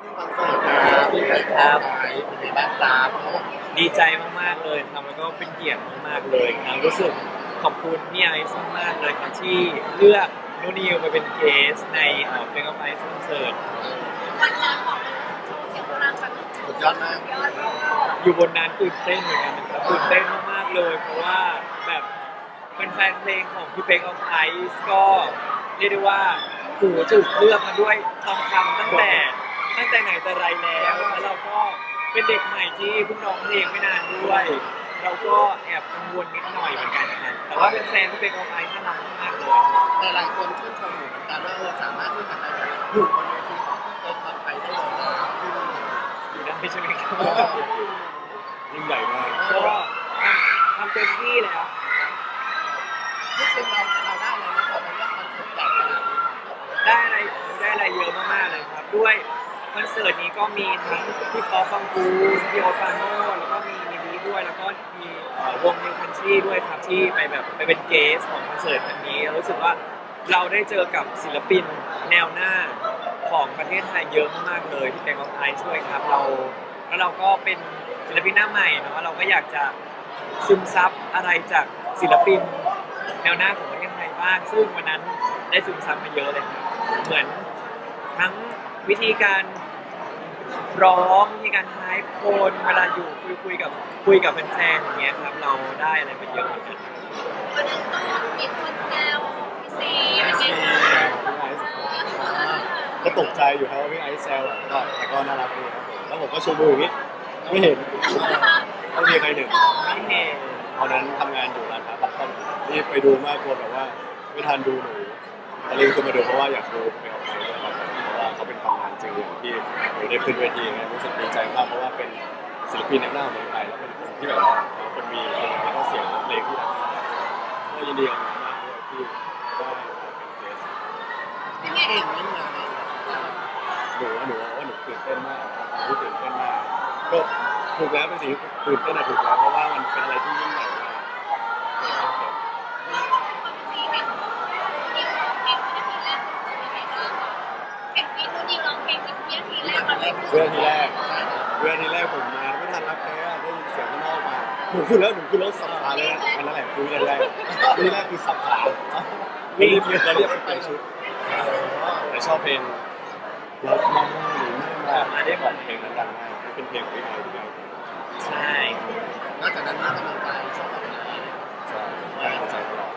ขึ้นคอนเสิร์ตนะที่ไหนครับเป็นไงบ้างครับดีใจมากๆเลยครับแล้วก็เป็นเกียรติมากๆเลยครับรู้สึกขอบคุณพี่ไอซ์มากๆเลยครับที่เลือกนูนิวมาเป็นเกสในเพลงออฟไอซ์คอนเสิร์ตวันนั้นบอกเลยโชว์เสียงพลังแบบสุดยอดมากยอดมากอยู่บนนั้นตื่นเต้นเหมือนกันนะครับตื่นเต้นมากๆเลย เพราะว่าแบบเป็นแฟนเพลงของพี่เป๊กออฟไอซ์ก็เรียกได้ว่าหูถูกเลือกมาด้วยทองคำตั้งแต่ ตั้งแต่ไหนแต่ไรแล้วแล้วเราก็เป็นเด็กใหม่ที่เพิ่งร้องเพลงไม่นานด้วย เราก็แอบกังวลนิดหน่อยเหมือนกันครับแต่ว่าเป็นแฟนพี่เป๊กออฟไอซ์น่ารักมากๆเลยแต่หลายคนชื่นชมหนูเหมือนกันว่าเออสามารถที่จะไปอยู่บนเวทีของเอ็กซ์ท็อปไปได้เลยนะอยู่ได้ใช่ไหมครับยิ่งใหญ่มากก็ทำทำเต็มที่แล้วที่จริงเราเราได้เลยนะพอมาเลือกคอนเสิร์ตใหญ่ขนาดนี้ได้อะไรได้อะไรเยอะมากๆเลยครับด้วย คอนเสิร์ตนี้ก็มีทั้งพี่ป๊อปฟังกูพี่โอตฟาโน่แล้วก็มีมิลีด้วยแล้วก็มีวงนิวคันทรีด้วยครับที่ไปแบบไปเป็นเกสของคอนเสิร์ตครั้งนี้รู้สึกว่าเราได้เจอกับศิลปินแนวหน้าของประเทศไทยเยอะมากเลยที่เป็นของไทยช่วยครับเราแล้วเราก็เป็นศิลปินหน้าใหม่เนาะเราก็อยากจะซึมซับอะไรจากศิลปินแนวหน้าของประเทศไทยบ้างซึ่งวันนั้นได้ซึมซับมาเยอะเลยครับเหมือนทั้ง วิธีการร้องวิธีการท้ายโคนเวลาอยู่คุยคุยกับคุยกับแฟนๆอย่างเงี้ยครับเราได้อะไรไปเยอะเหมือนกันวันนั้นก็มีคนแซวพี่ซีเป็นไงคะพี่ไอซ์ก็ตกใจอยู่ครับว่าพี่ไอซ์แซวอะก็แต่ก็น่ารักดีครับผมแล้วผมก็ชูมืออย่างนี้ไม่เห็นไม่มีใครเห็นไม่เห็นตอนนั้นทำงานอยู่ร้านค้าปักคอนรีบไปดูมากกลัวแบบว่าไม่ทันดูหนูแต่รีบขึ้นมาดูเพราะว่าอยากดูไปออกำนานจริงที่ได้ขึ้นเวทีไงรู้สึกดีใจมากเพราะว่าเป็นศิลปินแนวหน้าของเมืองไทยแล้วเป็นคนที่แบบว่าคนมีเสียงแล้วก็เสียงเพลงที่ดังก็ยินดีกับมากด้วยที่ได้เป็นเกสเป็นไงเก่นี่เมือนเลยหนูหนูว่าหนูตื่นเต้นมากหนูตื่นเต้นมากก็ถูกแล้วเป็นสิ่งตื่นเต้นอะถูกแล้วเพราะว่ามันเป็นอะไรที่ยิ่งใหญ่มาก ซีเห็นนิวร้องเพลงวินาทีแรกเป็นยังไงบ้างเห็นพี่นิวร้องเพลงวินาทีแรก เรื่องที่แรก เรื่องที่แรกผมมาไม่ทันรับแพ้ได้ยินเสียงข้างนอกมาหนูขึ้นแล้วหนูขึ้นรถสับขาเลยนะอันนั้นแหละคือเรื่องแรกเรื่องแรกคือสับขารีบเราเรียกไปชุดแต่ชอบเพลงเรามองหรือไม่มาได้บอกเพลงนั้นดังมากเป็นเพลงของพี่ไอพี่ไอใช่นอกจากนั้นมีกำลังใจชอบอะไรใช่กำลังใจตลอด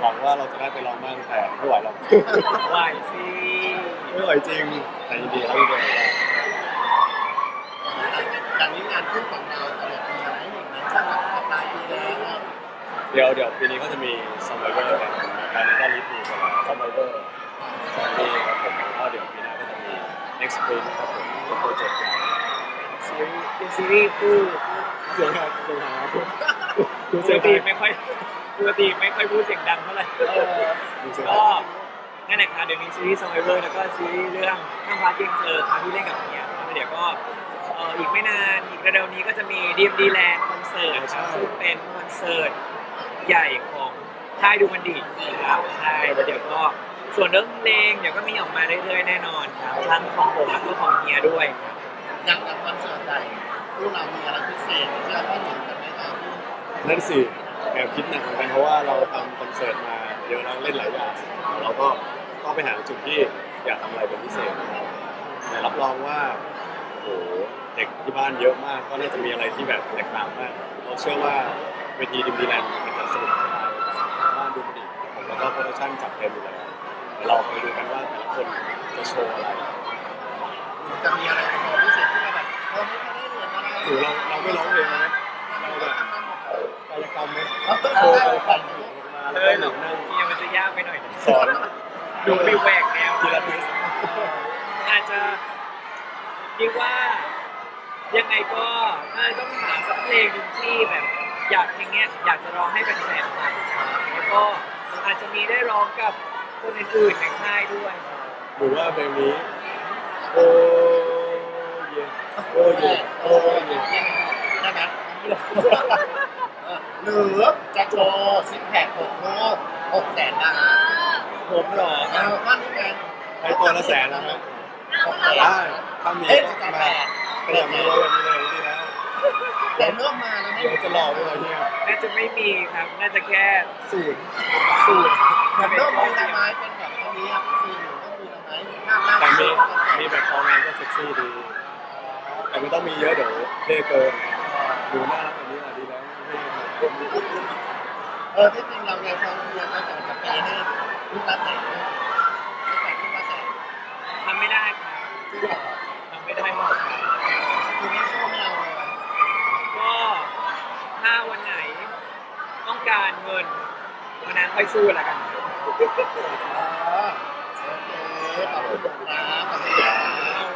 หวังว่าเราจะได้ไปลองบ้างแต่ไม่ไหวหรอกไหวสิ ไม่ไหวจริงแต่ยินดีครับยินดีครับจากนี้งานขึ้นของเราตลอดมีอะไรอีกไหมช่วงแบบปลายปีแล้วเดี๋ยวเดี๋ยวปีนี้ก็จะมีซัมเบอร์เกอร์กันการนี้ก็รีบดูกันซัมเบอร์เกอร์สองปีครับผมแล้วก็เดี๋ยวปีหน้าก็จะมี next spring ครับผมเป็นโปรเจกต์ใหญ่ซีรีส์เป็นซีรีส์คู่เสียงหายเสียงหายดูปเสียกงติหายไม่ค่อยปกติไม่ค่อยพูดเสียงดังเท่าไหร่เออ ดูเสียงก็หาย นั่นแหละครับเดี๋ยวมีซีรีส์ Survivor แล้วก็ซีรีส์เรื่องข้างฟ้าเกียงเจอครับที่เล่นกับเมียครับเดี๋ยวก็เอ่ออีกไม่นานอีกเร็วๆนี้ก็จะมี DMD Land คอนเสิร์ตครับซึ่งเป็นคอนเสิร์ตใหญ่ของค่ายดูมันดีนะครับใช่แล้วเดี๋ยวก็ส่วนเรื่องเพลงเดี๋ยวก็มีออกมาเรื่อยๆแน่นอนครับทั้งของผมแล้วก็ของเฮียด้วยครับอย่างกับคอนเสิร์ตใหญ่ผู้เรามีอะไรพิเศษที่เราไม่เห็นกันไหมครับนั่นสิแอบคิดหนักเหมือนกันเพราะว่าเราทำคอนเสิร์ตมา เยอะแล้วเล่นหลายอย่างเราก็ต้องไปหาจุดที่อยากทำอะไรเป็นพิเศษนะครับแต่รับรองว่าโอ้โหเด็กที่บ้านเยอะมาก ก็น่าจะมีอะไรที่แบบแตกต่างมากเราเชื่อว่าเวทีดิมดีแลนด์มันจะสนุกสนานบ้านดูดีแล้วก็โปรดักชั่นจัดเต็มอยู่แล้วเดี๋ยวเราไปดูกันว่าแต่ละคนจะโชว์อะไรจะมีอะไรพิเศษที่เราแบบเราไม่ค่อยได้เรียนอะไรหรือเราเราไม่ร้องเพลงนะเราแบบกายกรรมไหมโชว์ว์กายไปกรรมมาแล้วก็หนังนั่ง มันจะยากไปหน่อยสอนดูฟิวแหวกแนวทีละทีอาจจะคิดว่ายังไงก็น่าจะต้องหาสักเพลงหนึ่งที่แบบ อยากอย่างเงี้ยอยากจะร้องให้แฟนๆฟังแล้วก็อาจจะมีได้ร้องกับคนอื่นๆในค่ายด้วยหรือว่าเพลงนี้โอ้เยโอ้เยโอ้เยใช่ไหม หรือจะโชว์ซิกแพคหกโลกหกแสนดาผมหรอเอาข้อนี้ไงไอตัวละแสนแล้วครับเอาว่าเราได้ถ้ามีเอ๊ะก็แต่มาแต่อย่ามีเลยอย่ามีเลยดีแล้วแต่เริ่มมาแล้วไม่เดี๋ยวจะหลอกไปเลยเนี่ยน่าจะไม่มีครับ น่าจะแค่ศูนย์ศูนย์เหมือนเริ่มมีเดีละไม้เป็นแบบตรงนี้อะพี่ซีนูต้องมีละไม้ภาพล่าแต่มีมีแบบพองานก็เซ็กซี่ดี แต่ไม่ต้องมีเยอะเดี๋ยวเท่เกินดูน่ารักแบบนี้แหละดีแล้ว เออที่จริงเราเนี่ยพอเรียนแล้วจะจะไปให้ลูกค้าแต่งจะแต่งลูกค้าแต่งทำไม่ได้ครับที่หรอทำไม่ได้หรอกครับคือไม่ชอบไม่เอาเลยก็ถ้าวันไหนต้องการเงินวันนั้นค่อยสู้ล้วกันอ๋อโอเคขอบคุณนะขอบคุณนะเอาเว